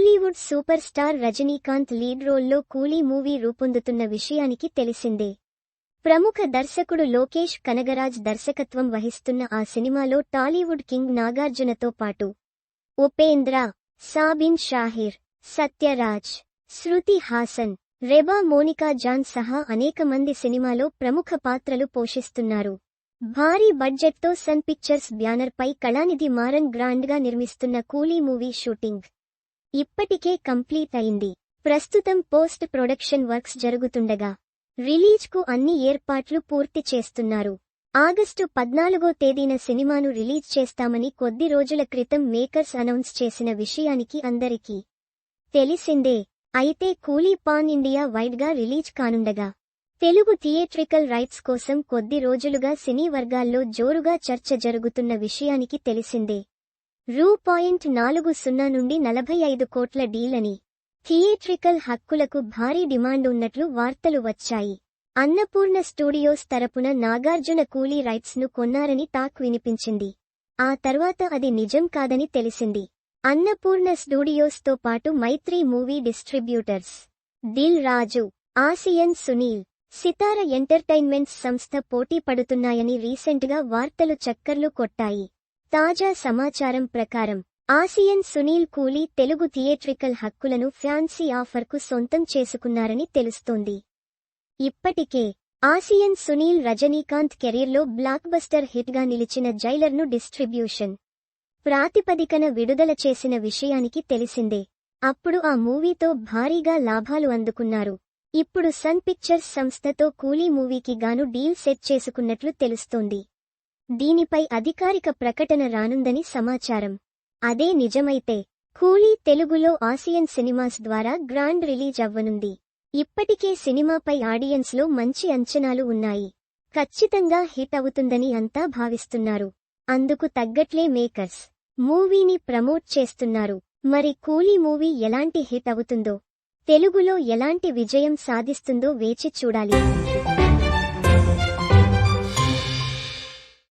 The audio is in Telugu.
Kollywood super star Rajinikanth lead రోల్లో కూలీ మూవీ రూపొందుతున్న విషయానికి తెలిసిందే. ప్రముఖ దర్శకుడు లోకేష్ కనగరాజ్ దర్శకత్వం వహిస్తున్న ఆ సినిమాలో టాలీవుడ్ కింగ్ నాగార్జునతో పాటు ఉపేంద్ర సాబిన్ షాహిర్ సత్యరాజ్ శృతి హాసన్ రెబా మోనికా జాన్ సహా అనేక మంది సినిమాలో ప్రముఖ పాత్రలు పోషిస్తున్నారు. భారీ బడ్జెట్తో సన్ పిక్చర్స్ బ్యానర్పై కళానిధి మారన్ గ్రాండ్గా నిర్మిస్తున్న కూలీ మూవీ షూటింగ్ ఇప్పటికే కంప్లీట్ అయింది. ప్రస్తుతం పోస్ట్ ప్రొడక్షన్ వర్క్స్ జరుగుతుండగా రిలీజ్కు అన్ని ఏర్పాట్లు పూర్తి చేస్తున్నారు. ఆగస్టు పద్నాలుగో తేదీన సినిమాను రిలీజ్ చేస్తామని కొద్ది రోజుల క్రితం మేకర్స్ అనౌన్స్ చేసిన విషయానికి అందరికీ తెలిసిందే. అయితే కూలీ పాన్ ఇండియా వైడ్గా రిలీజ్ కానుండగా తెలుగు థియేట్రికల్ రైట్స్ కోసం కొద్ది రోజులుగా సినీ వర్గాల్లో జోరుగా చర్చ జరుగుతున్న విషయానికి తెలిసిందే. రూ పాయింట్ నాలుగు సున్నా నుండి నలభై ఐదు కోట్ల డీలని. థియేట్రికల్ హక్కులకు భారీ డిమాండ్ ఉన్నట్లు వార్తలు వచ్చాయి. అన్నపూర్ణ స్టూడియోస్ తరపున నాగార్జున కూలీ రైట్స్ను కొన్నారని టాక్ వినిపించింది. ఆ తర్వాత అది నిజం కాదని తెలిసింది. అన్నపూర్ణ స్టూడియోస్తో పాటు Mythri movie distributors Dil Raju Asian Sunil Sitara entertainments సంస్థ పోటీ పడుతున్నాయని రీసెంట్గా వార్తలు చక్కర్లు కొట్టాయి. తాజా సమాచారం ప్రకారం ఆసియన్ సునీల్ కూలీ తెలుగు థియేట్రికల్ హక్కులను ఫ్యాన్సీ ఆఫర్కు సొంతం చేసుకున్నారని తెలుస్తోంది. ఇప్పటికే ఆసియన్ సునీల్ రజనీకాంత్ కెరీర్లో బ్లాక్బస్టర్ హిట్గా నిలిచిన జైలర్ను డిస్ట్రిబ్యూషన్ ప్రాతిపదికన విడుదల చేసిన విషయానికి తెలిసిందే. అప్పుడు ఆ మూవీతో భారీగా లాభాలు అందుకున్నారు. ఇప్పుడు సన్ పిక్చర్స్ సంస్థతో కూలీ మూవీకి గాను డీల్ సెట్ చేసుకున్నట్లు తెలుస్తోంది. దీనిపై అధికారిక ప్రకటన రానుందని సమాచారం. అదే నిజమైతే కూలీ తెలుగులో ఆసియన్ సినిమాస్ ద్వారా గ్రాండ్ రిలీజ్ అవ్వనుంది. ఇప్పటికే సినిమాపై ఆడియన్స్లో మంచి అంచనాలు ఉన్నాయి. ఖచ్చితంగా హిట్ అవుతుందని అంతా భావిస్తున్నారు. అందుకు తగ్గట్లే మేకర్స్ మూవీని ప్రమోట్ చేస్తున్నారు. మరి కూలీ మూవీ ఎలాంటి హిట్ అవుతుందో తెలుగులో ఎలాంటి విజయం సాధిస్తుందో వేచి చూడాలి.